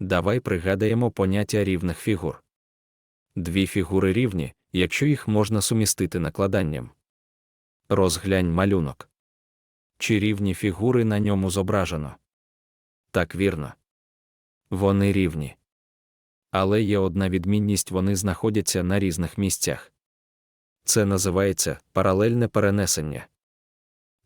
Давай пригадаємо поняття рівних фігур. Дві фігури рівні, якщо їх можна сумістити накладанням. Розглянь малюнок. Чи рівні фігури на ньому зображено? Так вірно. Вони рівні. Але є одна відмінність вони знаходяться на різних місцях. Це називається паралельне перенесення.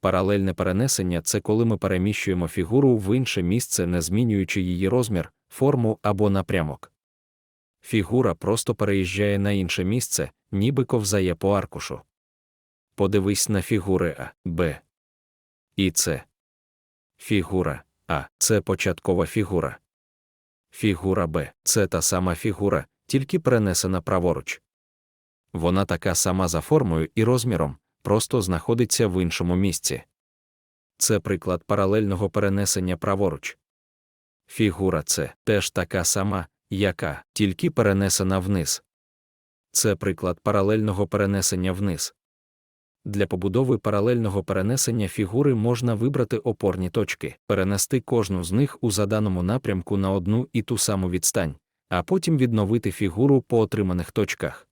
Паралельне перенесення це коли ми переміщуємо фігуру в інше місце, не змінюючи її розмір, форму або напрямок. Фігура просто переїжджає на інше місце, ніби ковзає по аркушу. Подивись на фігури А, Б і С. Фігура А це початкова фігура. Фігура Б це та сама фігура, тільки перенесена праворуч. Вона така сама за формою і розміром, просто знаходиться в іншому місці. Це приклад паралельного перенесення праворуч. Фігура С теж така сама, яка, тільки перенесена вниз. Це приклад паралельного перенесення вниз. Для побудови паралельного перенесення фігури можна вибрати опорні точки, перенести кожну з них у заданому напрямку на одну і ту саму відстань, а потім відновити фігуру по отриманих точках.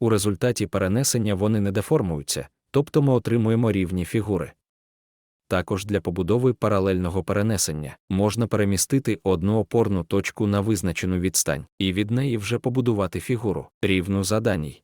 У результаті перенесення вони не деформуються, тобто ми отримуємо рівні фігури. Також для побудови паралельного перенесення можна перемістити одну опорну точку на визначену відстань і від неї вже побудувати фігуру, рівну заданій.